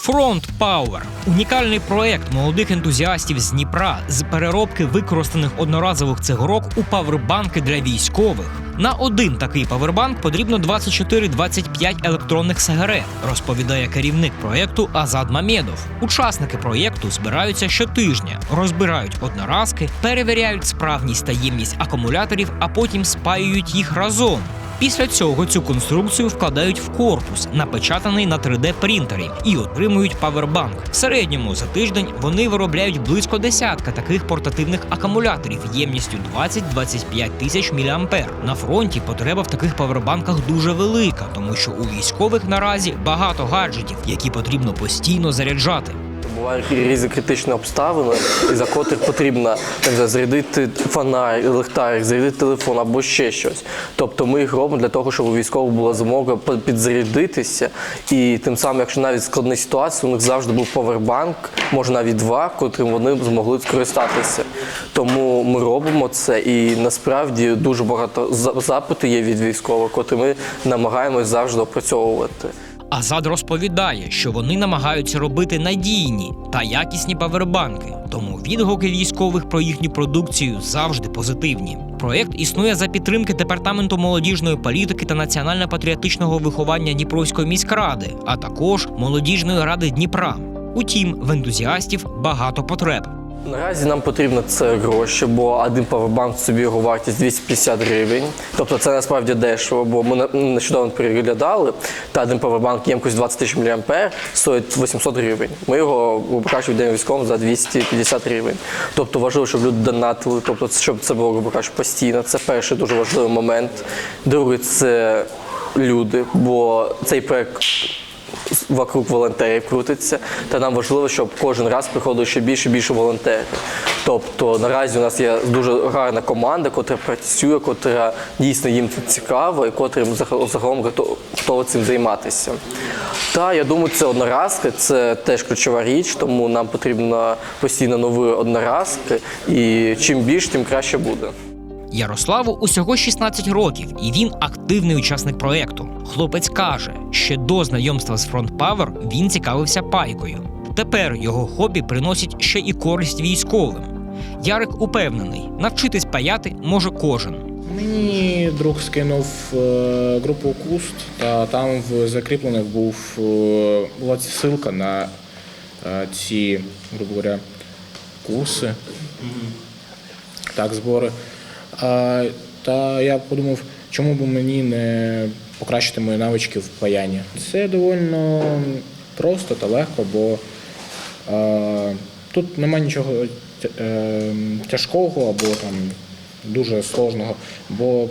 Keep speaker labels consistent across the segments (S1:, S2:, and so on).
S1: Фронт Power – унікальний проект молодих ентузіастів з Дніпра з переробки використаних одноразових цигарок у павербанки для військових. На один такий павербанк потрібно 24-25 електронних сигарет, розповідає керівник проекту Азад Мамєдов. Учасники проєкту збираються щотижня, розбирають одноразки, перевіряють справність та ємність акумуляторів, а потім спаюють їх разом. Після цього цю конструкцію вкладають в корпус, напечатаний на 3D-принтері, і отримують павербанк. В середньому за тиждень вони виробляють близько десятка таких портативних акумуляторів ємністю 20-25 тисяч мА. На фронті потреба в таких павербанках дуже велика, тому що у військових наразі багато гаджетів, які потрібно постійно заряджати.
S2: Бувають різні критичні обставини, і за котрих потрібно знаю, зарядити фонарь, ліхтарик, зарядити телефон або ще щось. Тобто ми їх робимо для того, щоб у військових була змога підзарядитися. І тим самим, якщо навіть складна ситуація, у них завжди був повербанк, може навіть два, котрим вони змогли скористатися. Тому ми робимо це, і насправді дуже багато запитів є від військових, котрі ми намагаємось завжди опрацьовувати.
S1: Азад розповідає, що вони намагаються робити надійні та якісні павербанки, тому відгуки військових про їхню продукцію завжди позитивні. Проєкт існує за підтримки департаменту молодіжної політики та національно-патріотичного виховання Дніпровської міськради, а також молодіжної ради Дніпра. Утім, в ентузіастів багато потреб.
S2: Наразі нам потрібно це гроші, бо один павербанк собі його вартість 250 гривень. Тобто це насправді дешево, бо ми нещодавно переглядали, та один павербанк ємкость 20 тисяч мА стоїть 800 гривень. Ми його віддаємо військовим за 250 гривень. Тобто важливо, щоб люди донатили, тобто щоб це було кажучи, постійно. Це перший дуже важливий момент. Другий це люди, бо цей проект вокруг волонтерів крутиться, та нам важливо, щоб кожен раз приходило ще більше і більше волонтерів. Тобто наразі у нас є дуже гарна команда, яка працює, котра дійсно їм це цікаво і котрим загалом готова цим займатися. Та я думаю, це одноразки, це теж ключова річ, тому нам потрібно постійно нові одноразки, і чим більше, тим краще буде.
S1: Ярославу усього 16 років, і він активний учасник проєкту. Хлопець каже, ще до знайомства з Front Power він цікавився пайкою. Тепер його хобі приносить ще і користь військовим. Ярик упевнений, навчитись паяти може кожен.
S3: Мені друг скинув е, групу Куст, та там в закріплених був е, була ссылка на е, ці, грубо говоря, курси, так, збори. Та я подумав, чому б мені не покращити мої навички в паянні. Це довольно просто та легко, бо тут нема нічого е, тяжкого або там дуже сложного, бо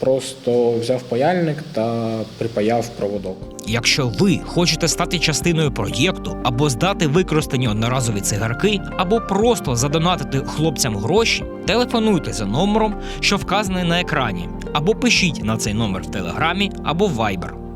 S3: просто взяв паяльник та припаяв проводок.
S1: Якщо ви хочете стати частиною проєкту або здати використані одноразові цигарки, або просто задонатити хлопцям гроші, телефонуйте за номером, що вказаний на екрані, або пишіть на цей номер в телеграмі або в Viber.